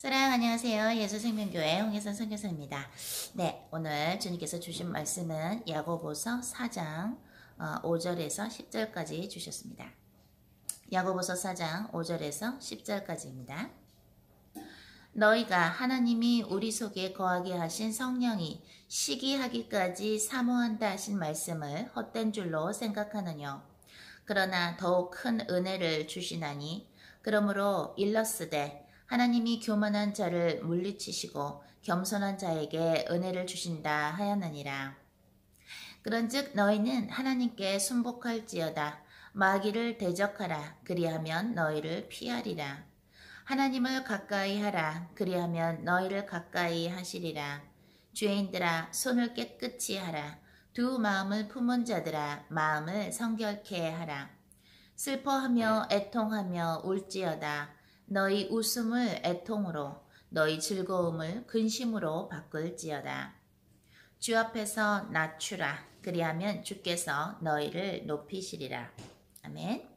사랑 안녕하세요. 예수생명교회 홍혜선 선교사입니다. 네, 오늘 주님께서 주신 말씀은 야고보서 4장 5절에서 어, 10절까지 주셨습니다. 야고보서 4장 5절에서 10절까지입니다. 너희가 하나님이 우리 속에 거하게 하신 성령이 시기하기까지 사모한다 하신 말씀을 헛된 줄로 생각하느뇨. 그러나 더욱 큰 은혜를 주시나니 그러므로 일러스되 하나님이 교만한 자를 물리치시고 겸손한 자에게 은혜를 주신다 하였느니라. 그런즉 너희는 하나님께 순복할지어다 마귀를 대적하라 그리하면 너희를 피하리라. 하나님을 가까이 하라 그리하면 너희를 가까이 하시리라. 죄인들아 손을 깨끗이 하라. 두 마음을 품은 자들아 마음을 성결케 하라. 슬퍼하며 애통하며 울지어다. 너희 웃음을 애통으로 너희 즐거움을 근심으로 바꿀지어다. 주 앞에서 낮추라. 그리하면 주께서 너희를 높이시리라. 아멘.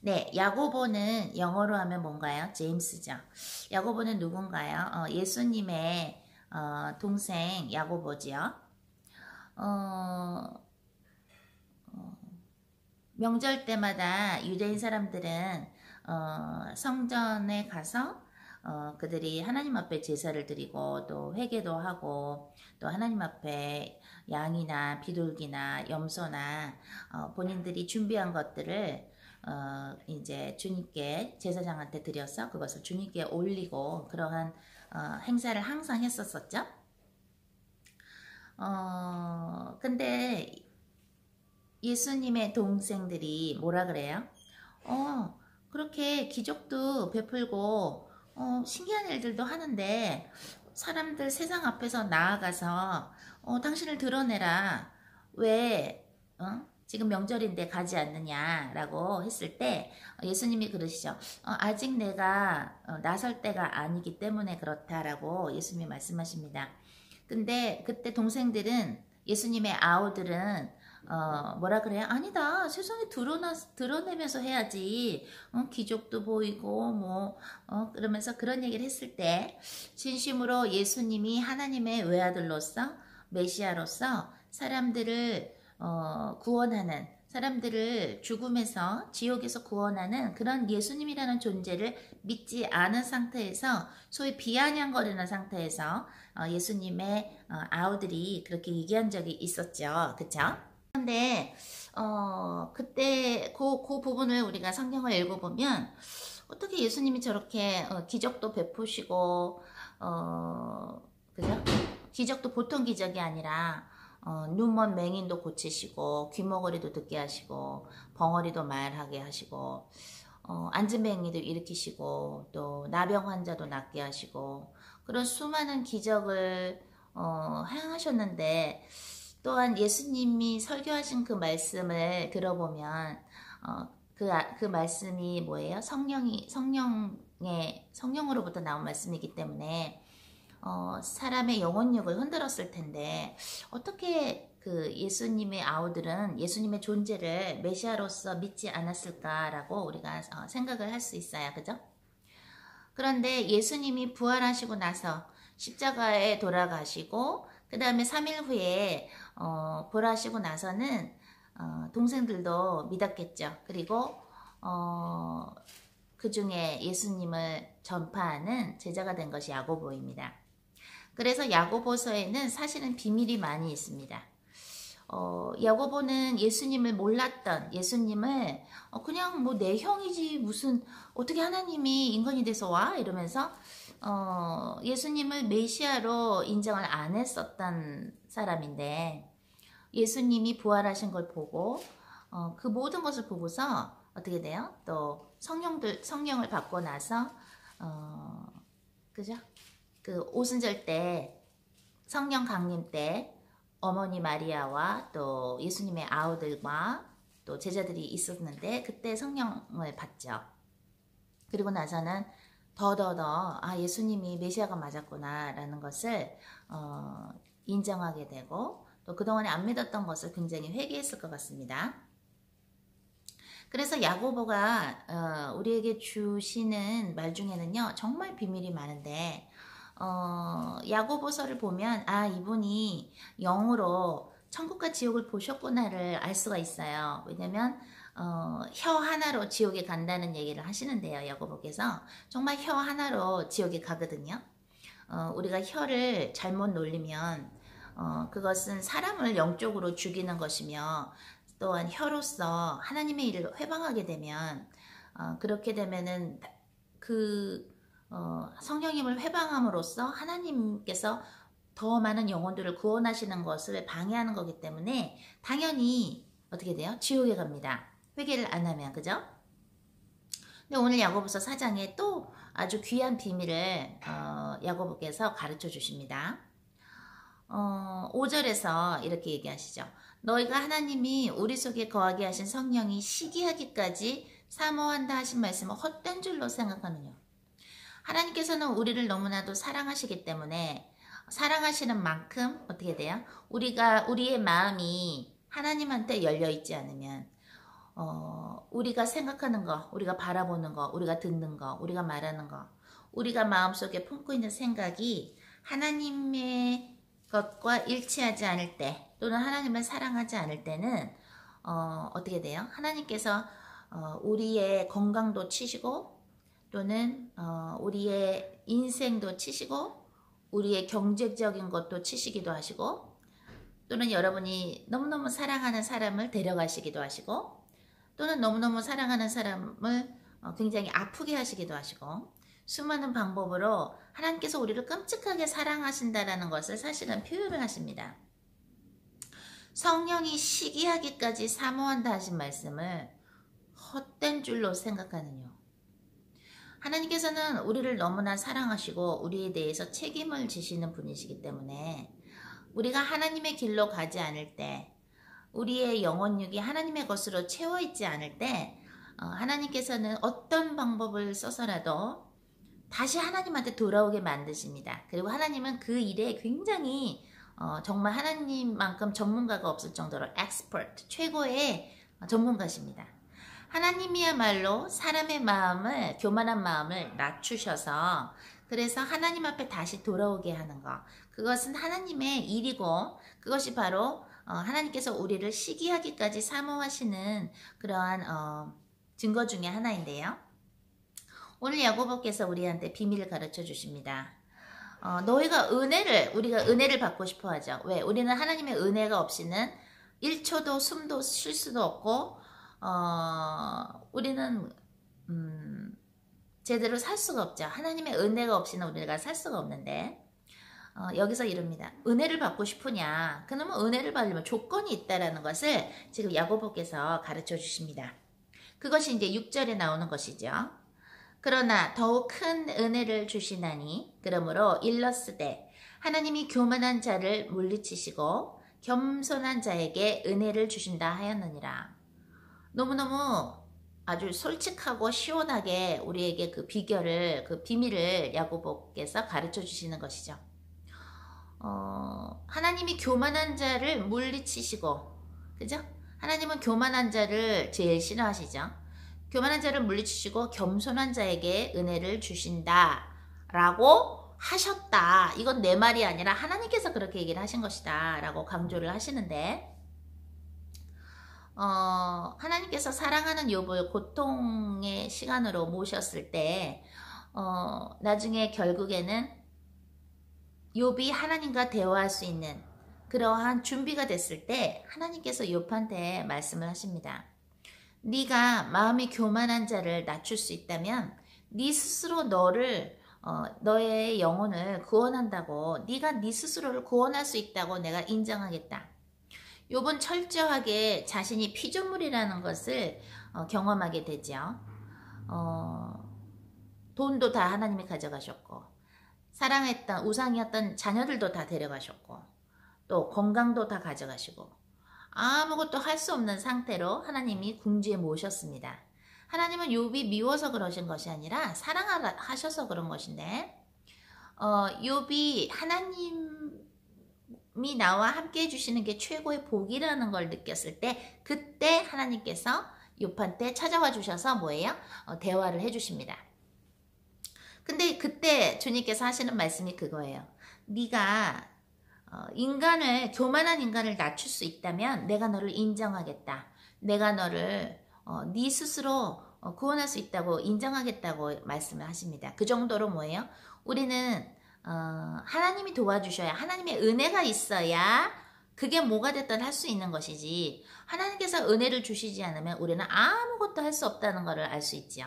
네, 야고보는 영어로 하면 뭔가요? 제임스죠. 야고보는 누군가요? 어, 예수님의 어, 동생 야고보지요. 어, 어 명절 때마다 유대인 사람들은 어, 성전에 가서 어, 그들이 하나님 앞에 제사를 드리고 또 회개도 하고 또 하나님 앞에 양이나 비둘기나 염소나 어, 본인들이 준비한 것들을 어, 이제 주님께 제사장한테 드려서 그것을 주님께 올리고 그러한 어, 행사를 항상 했었었죠. 어, 근데 예수님의 동생들이 뭐라 그래요? 어, 그렇게 기적도 베풀고 어, 신기한 일들도 하는데 사람들 세상 앞에서 나아가서 어, 당신을 드러내라. 왜 어? 지금 명절인데 가지 않느냐라고 했을 때 예수님이 그러시죠. 어, 아직 내가 어, 나설 때가 아니기 때문에 그렇다라고 예수님이 말씀하십니다. 근데 그때 동생들은 예수님의 아우들은 어, 뭐라 그래요? 아니다. 세상에 드러나, 드러내면서 해야지. 어, 기적도 보이고, 뭐, 어, 그러면서 그런 얘기를 했을 때, 진심으로 예수님이 하나님의 외아들로서, 메시아로서 사람들을, 어, 구원하는, 사람들을 죽음에서, 지옥에서 구원하는 그런 예수님이라는 존재를 믿지 않은 상태에서, 소위 비아냥거리는 상태에서, 어, 예수님의 어, 아우들이 그렇게 얘기한 적이 있었죠. 그쵸? 그런데 어, 그때 그, 그 부분을 우리가 성경을 읽어보면 어떻게 예수님이 저렇게 어, 기적도 베푸시고 어, 그죠? 기적도 보통 기적이 아니라 어, 눈먼 맹인도 고치시고 귀머거리도 듣게 하시고 벙어리도 말하게 하시고 어, 앉은 맹인도 일으키시고 또 나병 환자도 낫게 하시고 그런 수많은 기적을 어, 행하셨는데 또한 예수님이 설교하신 그 말씀을 들어보면 어, 그, 아, 그 말씀이 뭐예요? 성령이 성령의 성령으로부터 나온 말씀이기 때문에 어, 사람의 영혼력을 흔들었을 텐데 어떻게 그 예수님의 아우들은 예수님의 존재를 메시아로서 믿지 않았을까라고 우리가 어, 생각을 할 수 있어요. 그죠? 그런데 예수님이 부활하시고 나서 십자가에 돌아가시고 그 다음에 3일 후에 어, 부활하시고 나서는 어, 동생들도 믿었겠죠. 그리고 어, 그 중에 예수님을 전파하는 제자가 된 것이 야고보입니다. 그래서 야고보서에는 사실은 비밀이 많이 있습니다. 어, 야고보는 예수님을 몰랐던 예수님을 어, 그냥 뭐 내 형이지 무슨 어떻게 하나님이 인간이 돼서 와 이러면서 어, 예수님을 메시아로 인정을 안 했었던 사람인데 예수님이 부활하신 걸 보고 어, 그 모든 것을 보고서 어떻게 돼요? 또 성령들 성령을 받고 나서 어, 그죠? 그 오순절 때 성령 강림 때 어머니 마리아와 또 예수님의 아우들과 또 제자들이 있었는데 그때 성령을 받죠. 그리고 나서는 더더더 아 예수님이 메시아가 맞았구나라는 것을 어, 인정하게 되고 또 그동안에 안 믿었던 것을 굉장히 회개했을 것 같습니다. 그래서 야고보가 어, 우리에게 주시는 말 중에는요 정말 비밀이 많은데 어, 야고보서를 보면 아 이분이 영으로 천국과 지옥을 보셨구나를 알 수가 있어요. 왜냐면 어, 혀 하나로 지옥에 간다는 얘기를 하시는데요. 야고보께서 정말 혀 하나로 지옥에 가거든요. 어, 우리가 혀를 잘못 놀리면 어, 그것은 사람을 영적으로 죽이는 것이며 또한 혀로서 하나님의 일을 회방하게 되면 어, 그렇게 되면은 그 어, 성령님을 회방함으로써 하나님께서 더 많은 영혼들을 구원하시는 것을 방해하는 거기 때문에 당연히 어떻게 돼요? 지옥에 갑니다. 회개를 안 하면 그죠? 근데 오늘 야고보서 4장에 또 아주 귀한 비밀을 어, 야고보께서 가르쳐 주십니다. 어, 5절에서 이렇게 얘기하시죠. 너희가 하나님이 우리 속에 거하게 하신 성령이 시기하기까지 사모한다 하신 말씀은 헛된 줄로 생각하느냐. 하나님께서는 우리를 너무나도 사랑하시기 때문에 사랑하시는 만큼 어떻게 돼요? 우리가 우리의 마음이 하나님한테 열려 있지 않으면 어, 우리가 생각하는 거, 우리가 바라보는 거, 우리가 듣는 거, 우리가 말하는 거, 우리가 마음속에 품고 있는 생각이 하나님의 것과 일치하지 않을 때 또는 하나님을 사랑하지 않을 때는 어, 어떻게 돼요? 하나님께서 어, 우리의 건강도 치시고 또는 어, 우리의 인생도 치시고 우리의 경제적인 것도 치시기도 하시고 또는 여러분이 너무너무 사랑하는 사람을 데려가시기도 하시고 또는 너무너무 사랑하는 사람을 어, 굉장히 아프게 하시기도 하시고 수많은 방법으로 하나님께서 우리를 끔찍하게 사랑하신다라는 것을 사실은 표현을 하십니다. 성령이 시기하기까지 사모한다 하신 말씀을 헛된 줄로 생각하느뇨. 하나님께서는 우리를 너무나 사랑하시고 우리에 대해서 책임을 지시는 분이시기 때문에 우리가 하나님의 길로 가지 않을 때 우리의 영혼육이 하나님의 것으로 채워 있지 않을 때 어, 하나님께서는 어떤 방법을 써서라도 다시 하나님한테 돌아오게 만드십니다. 그리고 하나님은 그 일에 굉장히 어, 정말 하나님만큼 전문가가 없을 정도로 expert, 최고의 전문가십니다. 하나님이야말로 사람의 마음을, 교만한 마음을 낮추셔서 그래서 하나님 앞에 다시 돌아오게 하는 것. 그것은 하나님의 일이고 그것이 바로 어, 하나님께서 우리를 시기하기까지 사모하시는 그러한 어, 증거 중의 하나인데요. 오늘 야고보께서 우리한테 비밀을 가르쳐 주십니다. 어, 너희가 은혜를 우리가 은혜를 받고 싶어 하죠. 왜? 우리는 하나님의 은혜가 없이는 1초도 숨도 쉴 수도 없고 어, 우리는 음, 제대로 살 수가 없죠. 하나님의 은혜가 없이는 우리가 살 수가 없는데 어, 여기서 이릅니다. 은혜를 받고 싶으냐? 그러면 은혜를 받으려면 조건이 있다라는 것을 지금 야고보께서 가르쳐 주십니다. 그것이 이제 6절에 나오는 것이죠. 그러나 더욱 큰 은혜를 주시나니 그러므로 일러스되 하나님이 교만한 자를 물리치시고 겸손한 자에게 은혜를 주신다 하였느니라. 너무너무 아주 솔직하고 시원하게 우리에게 그 비결을 그 비밀을 야고보께서 가르쳐 주시는 것이죠. 어, 하나님이 교만한 자를 물리치시고, 그죠? 하나님은 교만한 자를 제일 싫어하시죠. 교만한 자를 물리치시고 겸손한 자에게 은혜를 주신다. 라고 하셨다. 이건 내 말이 아니라 하나님께서 그렇게 얘기를 하신 것이다. 라고 강조를 하시는데, 어, 하나님께서 사랑하는 욥을 고통의 시간으로 모셨을 때, 어, 나중에 결국에는 욥이 하나님과 대화할 수 있는 그러한 준비가 됐을 때 하나님께서 욥한테 말씀을 하십니다. 네가 마음이 교만한 자를 낮출 수 있다면 네 스스로 너를 어, 너의 영혼을 구원한다고 네가 네 스스로를 구원할 수 있다고 내가 인정하겠다. 욥은 철저하게 자신이 피조물이라는 것을 어, 경험하게 되죠. 어, 돈도 다 하나님이 가져가셨고 사랑했던 우상이었던 자녀들도 다 데려가셨고 또 건강도 다 가져가시고 아무것도 할 수 없는 상태로 하나님이 궁지에 모셨습니다. 하나님은 욥이 미워서 그러신 것이 아니라 사랑하셔서 그런 것인데 어, 욥이 하나님이 나와 함께 해주시는 게 최고의 복이라는 걸 느꼈을 때 그때 하나님께서 때 찾아와 주셔서 뭐예요? 어, 대화를 해주십니다. 근데 그때 주님께서 하시는 말씀이 그거예요. 네가 어, 인간을 교만한 인간을 낮출 수 있다면 내가 너를 인정하겠다. 내가 너를 어, 네 스스로 어, 구원할 수 있다고 인정하겠다고 말씀을 하십니다. 그 정도로 뭐예요? 우리는 어, 하나님이 도와주셔야 하나님의 은혜가 있어야 그게 뭐가 됐든 할 수 있는 것이지 하나님께서 은혜를 주시지 않으면 우리는 아무것도 할 수 없다는 것을 알 수 있죠.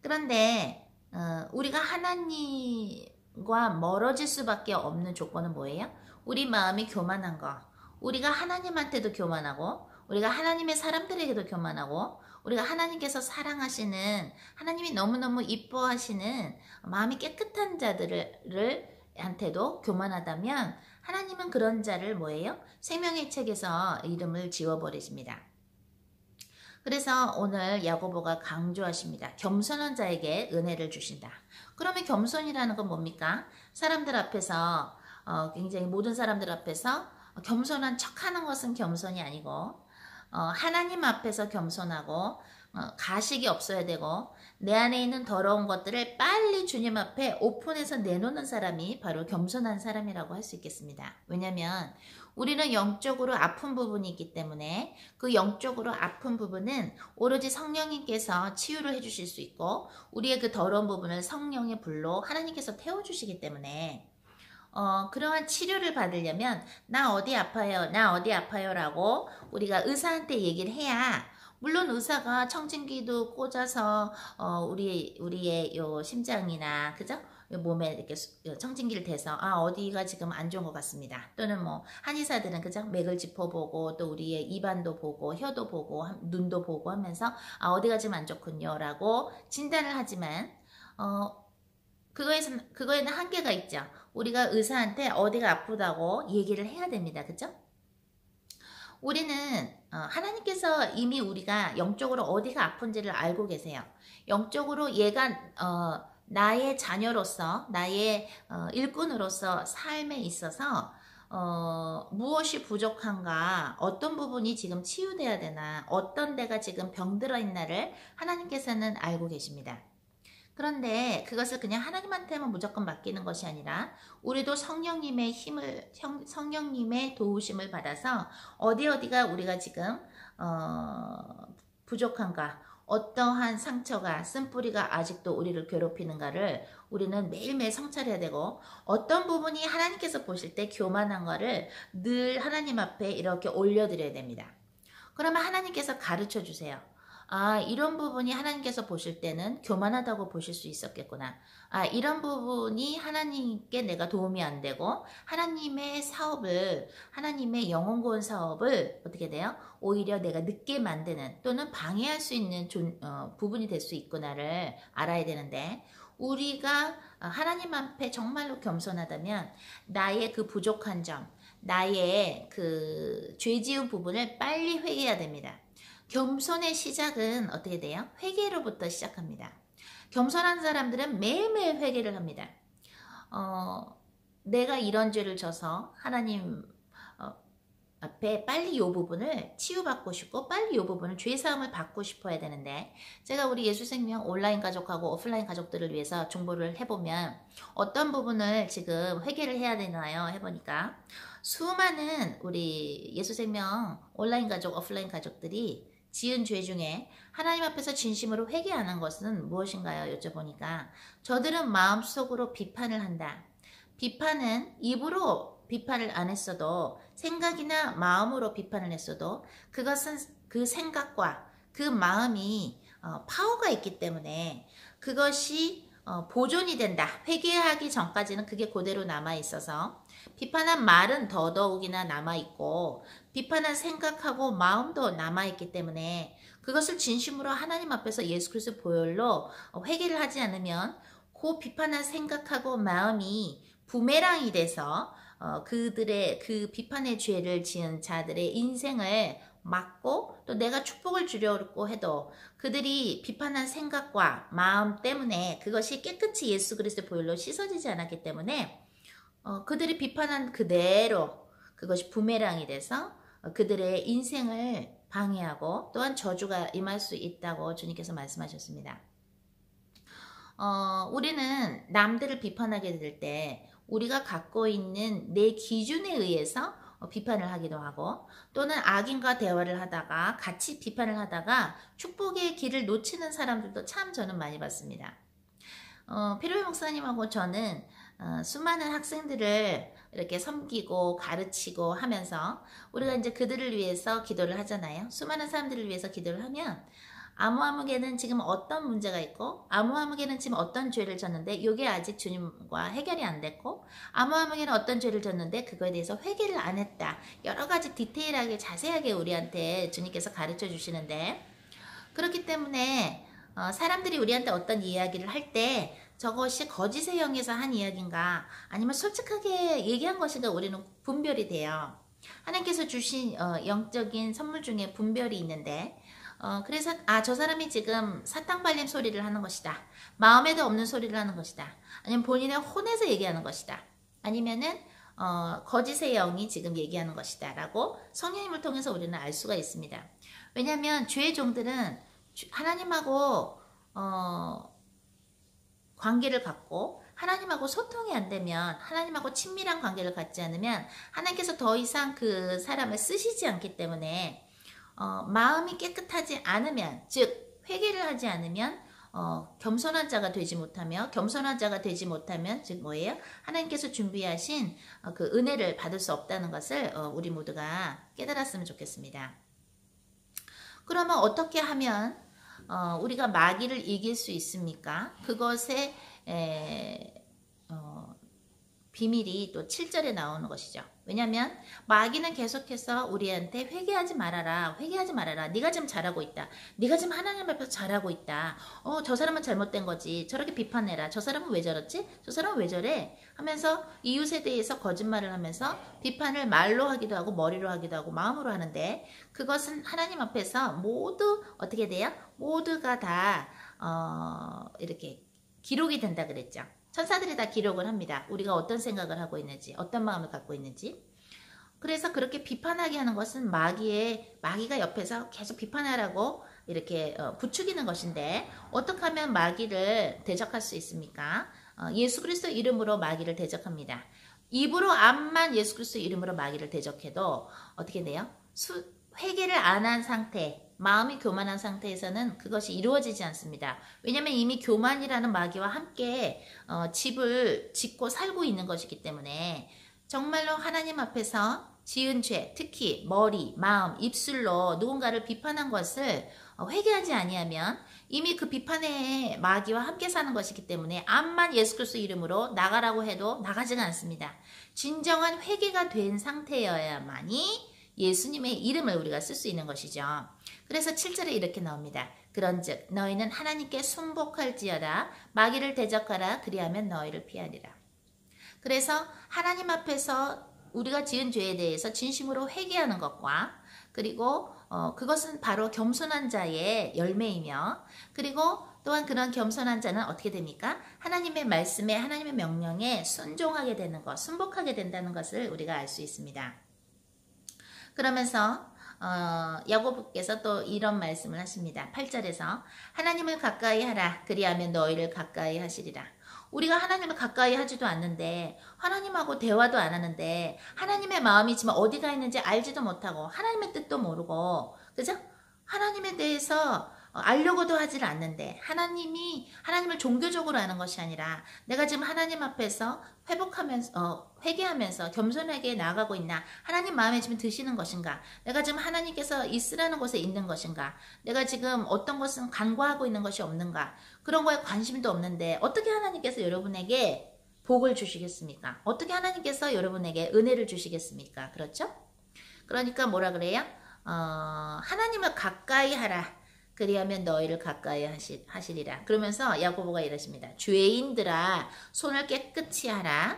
그런데 어, 우리가 하나님과 멀어질 수밖에 없는 조건은 뭐예요? 우리 마음이 교만한 거. 우리가 하나님한테도 교만하고 우리가 하나님의 사람들에게도 교만하고 우리가 하나님께서 사랑하시는 하나님이 너무너무 이뻐하시는 마음이 깨끗한 자들을 한테도 교만하다면 하나님은 그런 자를 뭐예요? 생명의 책에서 이름을 지워버리십니다. 그래서 오늘 야고보가 강조하십니다. 겸손한 자에게 은혜를 주신다. 그러면 겸손이라는 건 뭡니까? 사람들 앞에서 어, 굉장히 모든 사람들 앞에서 겸손한 척하는 것은 겸손이 아니고 어, 하나님 앞에서 겸손하고 어, 가식이 없어야 되고 내 안에 있는 더러운 것들을 빨리 주님 앞에 오픈해서 내놓는 사람이 바로 겸손한 사람이라고 할 수 있겠습니다. 왜냐하면 우리는 영적으로 아픈 부분이 있기 때문에 그 영적으로 아픈 부분은 오로지 성령님께서 치유를 해주실 수 있고 우리의 그 더러운 부분을 성령의 불로 하나님께서 태워주시기 때문에 어, 그러한 치료를 받으려면 나 어디 아파요, 나 어디 아파요라고 우리가 의사한테 얘기를 해야 물론 의사가 청진기도 꽂아서 어, 우리 우리의 요 심장이나 그죠? 몸에 이렇게 청진기를 대서 아 어디가 지금 안 좋은 것 같습니다. 또는 뭐 한의사들은 그죠? 맥을 짚어보고 또 우리의 입안도 보고 혀도 보고 눈도 보고 하면서 아 어디가 지금 안 좋군요라고 진단을 하지만 어 그거에는 그거에는 한계가 있죠. 우리가 의사한테 어디가 아프다고 얘기를 해야 됩니다. 그죠? 우리는 어, 하나님께서 이미 우리가 영적으로 어디가 아픈지를 알고 계세요. 영적으로 얘가 어, 나의 자녀로서 나의 어, 일꾼으로서 삶에 있어서 어, 무엇이 부족한가, 어떤 부분이 지금 치유돼야 되나, 어떤 데가 지금 병들어 있나를 하나님께서는 알고 계십니다. 그런데 그것을 그냥 하나님한테만 무조건 맡기는 것이 아니라 우리도 성령님의 힘을 성령님의 도우심을 받아서 어디 어디가 우리가 지금 어, 부족한가 어떠한 상처가 쓴뿌리가 아직도 우리를 괴롭히는가를 우리는 매일매일 성찰해야 되고 어떤 부분이 하나님께서 보실 때 교만한 거를 늘 하나님 앞에 이렇게 올려드려야 됩니다. 그러면 하나님께서 가르쳐 주세요. 아, 이런 부분이 하나님께서 보실 때는 교만하다고 보실 수 있었겠구나. 아, 이런 부분이 하나님께 내가 도움이 안 되고, 하나님의 사업을, 하나님의 영혼구원 사업을 어떻게 돼요? 오히려 내가 늦게 만드는 또는 방해할 수 있는 조, 어, 부분이 될 수 있구나를 알아야 되는데, 우리가 하나님 앞에 정말로 겸손하다면, 나의 그 부족한 점, 나의 그 죄 지은 부분을 빨리 회개해야 됩니다. 겸손의 시작은 어떻게 돼요? 회개로부터 시작합니다. 겸손한 사람들은 매일매일 회개를 합니다. 어, 내가 이런 죄를 져서 하나님 어, 앞에 빨리 이 부분을 치유받고 싶고 빨리 이 부분을 죄사함을 받고 싶어야 되는데 제가 우리 예수생명 온라인 가족하고 오프라인 가족들을 위해서 정보를 해보면 어떤 부분을 지금 회개를 해야 되나요? 해보니까 수많은 우리 예수생명 온라인 가족, 오프라인 가족들이 지은 죄 중에 하나님 앞에서 진심으로 회개하는 것은 무엇인가요? 여쭤보니까 저들은 마음속으로 비판을 한다. 비판은 입으로 비판을 안 했어도 생각이나 마음으로 비판을 했어도 그것은 그 생각과 그 마음이 어, 파워가 있기 때문에 그것이 어, 보존이 된다. 회개하기 전까지는 그게 그대로 남아 있어서 비판한 말은 더더욱이나 남아있고 비판한 생각하고 마음도 남아있기 때문에 그것을 진심으로 하나님 앞에서 예수 그리스도 보혈로 회개를 하지 않으면 그 비판한 생각하고 마음이 부메랑이 돼서 어, 그들의 그 비판의 죄를 지은 자들의 인생을 막고 또 내가 축복을 주려고 해도 그들이 비판한 생각과 마음 때문에 그것이 깨끗이 예수 그리스도 보혈로 씻어지지 않았기 때문에 어, 그들이 비판한 그대로 그것이 부메랑이 돼서 어, 그들의 인생을 방해하고 또한 저주가 임할 수 있다고 주님께서 말씀하셨습니다. 어, 우리는 남들을 비판하게 될 때 우리가 갖고 있는 내 기준에 의해서 어, 비판을 하기도 하고 또는 악인과 대화를 하다가 같이 비판을 하다가 축복의 길을 놓치는 사람들도 참 저는 많이 봤습니다. 어, 피로의 목사님하고 저는 어, 수많은 학생들을 이렇게 섬기고 가르치고 하면서 우리가 이제 그들을 위해서 기도를 하잖아요. 수많은 사람들을 위해서 기도를 하면 아무 아무개는 지금 어떤 문제가 있고 아무 아무개는 지금 어떤 죄를 졌는데 이게 아직 주님과 해결이 안 됐고 아무 아무개는 어떤 죄를 졌는데 그거에 대해서 회개를 안 했다. 여러 가지 디테일하게 자세하게 우리한테 주님께서 가르쳐 주시는데 그렇기 때문에 어, 사람들이 우리한테 어떤 이야기를 할때 저것이 거짓의 영에서 한 이야기인가 아니면 솔직하게 얘기한 것인가 우리는 분별이 돼요. 하나님께서 주신 어, 영적인 선물 중에 분별이 있는데 어, 그래서 아 저 사람이 지금 사탕 발림 소리를 하는 것이다. 마음에도 없는 소리를 하는 것이다. 아니면 본인의 혼에서 얘기하는 것이다. 아니면은 어, 거짓의 영이 지금 얘기하는 것이다. 라고 성령님을 통해서 우리는 알 수가 있습니다. 왜냐하면 죄의 종들은 하나님하고 어, 관계를 갖고 하나님하고 소통이 안 되면 하나님하고 친밀한 관계를 갖지 않으면 하나님께서 더 이상 그 사람을 쓰시지 않기 때문에 어, 마음이 깨끗하지 않으면 즉 회개를 하지 않으면 어, 겸손한 자가 되지 못하며 겸손한 자가 되지 못하면 즉 뭐예요? 하나님께서 준비하신 어, 그 은혜를 받을 수 없다는 것을 어, 우리 모두가 깨달았으면 좋겠습니다. 그러면 어떻게 하면 어, 우리가 마귀를 이길 수 있습니까? 그것의 에, 어, 비밀이 또 7절에 나오는 것이죠. 왜냐하면 마귀는 계속해서 우리한테 회개하지 말아라. 회개하지 말아라. 네가 지금 잘하고 있다. 네가 지금 하나님 앞에서 잘하고 있다. 어, 저 사람은 잘못된 거지. 저렇게 비판해라. 저 사람은 왜 저렇지? 저 사람은 왜 저래? 하면서 이웃에 대해서 거짓말을 하면서 비판을 말로 하기도 하고 머리로 하기도 하고 마음으로 하는데 그것은 하나님 앞에서 모두 어떻게 돼요? 모두가 다 어, 이렇게 기록이 된다 그랬죠. 천사들이 다 기록을 합니다. 우리가 어떤 생각을 하고 있는지, 어떤 마음을 갖고 있는지. 그래서 그렇게 비판하게 하는 것은 마귀의 마귀가 옆에서 계속 비판하라고 이렇게 어, 부추기는 것인데 어떻게 하면 마귀를 대적할 수 있습니까? 어, 예수 그리스도 이름으로 마귀를 대적합니다. 입으로 암만 예수 그리스도 이름으로 마귀를 대적해도 어떻게 돼요? 수, 회개를 안 한 상태, 마음이 교만한 상태에서는 그것이 이루어지지 않습니다. 왜냐하면 이미 교만이라는 마귀와 함께 어, 집을 짓고 살고 있는 것이기 때문에 정말로 하나님 앞에서 지은 죄, 특히 머리, 마음, 입술로 누군가를 비판한 것을 어, 회개하지 아니하면 이미 그 비판의 마귀와 함께 사는 것이기 때문에 암만 예수 그리스도 이름으로 나가라고 해도 나가지가 않습니다. 진정한 회개가 된 상태여야만이 예수님의 이름을 우리가 쓸 수 있는 것이죠. 그래서 7절에 이렇게 나옵니다. 그런즉 너희는 하나님께 순복할지어다 마귀를 대적하라 그리하면 너희를 피하리라. 그래서 하나님 앞에서 우리가 지은 죄에 대해서 진심으로 회개하는 것과 그리고 어, 그것은 바로 겸손한 자의 열매이며 그리고 또한 그런 겸손한 자는 어떻게 됩니까? 하나님의 말씀에 하나님의 명령에 순종하게 되는 것, 순복하게 된다는 것을 우리가 알 수 있습니다. 그러면서 어, 야고보께서 또 이런 말씀을 하십니다. 8절에서 하나님을 가까이 하라 그리하면 너희를 가까이 하시리라. 우리가 하나님을 가까이 하지도 않는데 하나님하고 대화도 안 하는데 하나님의 마음이 지금 어디가 있는지 알지도 못하고 하나님의 뜻도 모르고 그죠? 하나님에 대해서 어, 알려고도 하질 않는데 하나님이 하나님을 종교적으로 아는 것이 아니라 내가 지금 하나님 앞에서 회복하면서 어, 회개하면서 겸손하게 나아가고 있나 하나님 마음에 지금 드시는 것인가 내가 지금 하나님께서 있으라는 곳에 있는 것인가 내가 지금 어떤 것은 간과하고 있는 것이 없는가 그런 거에 관심도 없는데 어떻게 하나님께서 여러분에게 복을 주시겠습니까? 어떻게 하나님께서 여러분에게 은혜를 주시겠습니까? 그렇죠? 그러니까 뭐라 그래요? 어, 하나님을 가까이 하라. 그리하면 너희를 가까이 하시, 하시리라. 그러면서 야고보가 이러십니다. 죄인들아 손을 깨끗이 하라.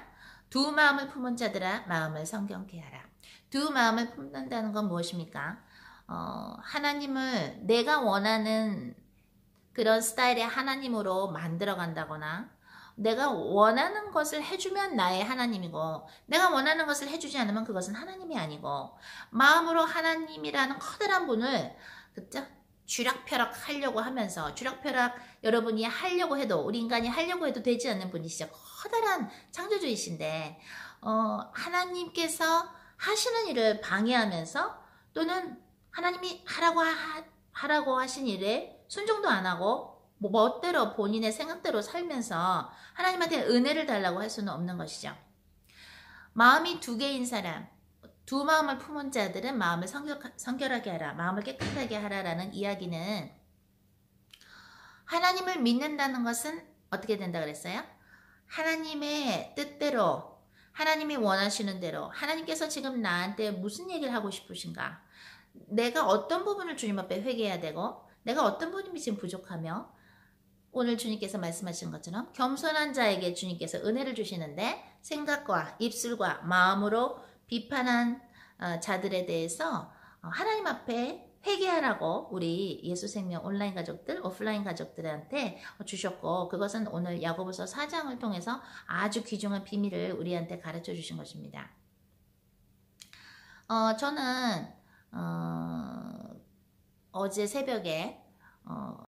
두 마음을 품은 자들아 마음을 성경케 하라. 두 마음을 품는다는 건 무엇입니까? 어, 하나님을 내가 원하는 그런 스타일의 하나님으로 만들어 간다거나 내가 원하는 것을 해주면 나의 하나님이고 내가 원하는 것을 해주지 않으면 그것은 하나님이 아니고 마음으로 하나님이라는 커다란 분을 그죠? 쥐락펴락 하려고 하면서 쥐락펴락 여러분이 하려고 해도 우리 인간이 하려고 해도 되지 않는 분이시죠. 커다란 창조주이신데 어, 하나님께서 하시는 일을 방해하면서 또는 하나님이 하라고 하, 하라고 하신 일에 순종도 안 하고 뭐 멋대로 본인의 생각대로 살면서 하나님한테 은혜를 달라고 할 수는 없는 것이죠. 마음이 두 개인 사람, 두 마음을 품은 자들은 마음을 성결, 성결 하게 하라, 마음을 깨끗하게 하라라는 이야기는 하나님을 믿는다는 것은 어떻게 된다 그랬어요? 하나님의 뜻대로, 하나님이 원하시는 대로, 하나님께서 지금 나한테 무슨 얘기를 하고 싶으신가? 내가 어떤 부분을 주님 앞에 회개해야 되고, 내가 어떤 부분이 지금 부족하며, 오늘 주님께서 말씀하신 것처럼 겸손한 자에게 주님께서 은혜를 주시는데 생각과 입술과 마음으로 비판한 어, 자들에 대해서 어, 하나님 앞에 회개하라고 우리 예수생명 온라인 가족들, 오프라인 가족들한테 주셨고 그것은 오늘 야고보서 4장을 통해서 아주 귀중한 비밀을 우리한테 가르쳐 주신 것입니다. 어, 저는 어, 어제 새벽에 어,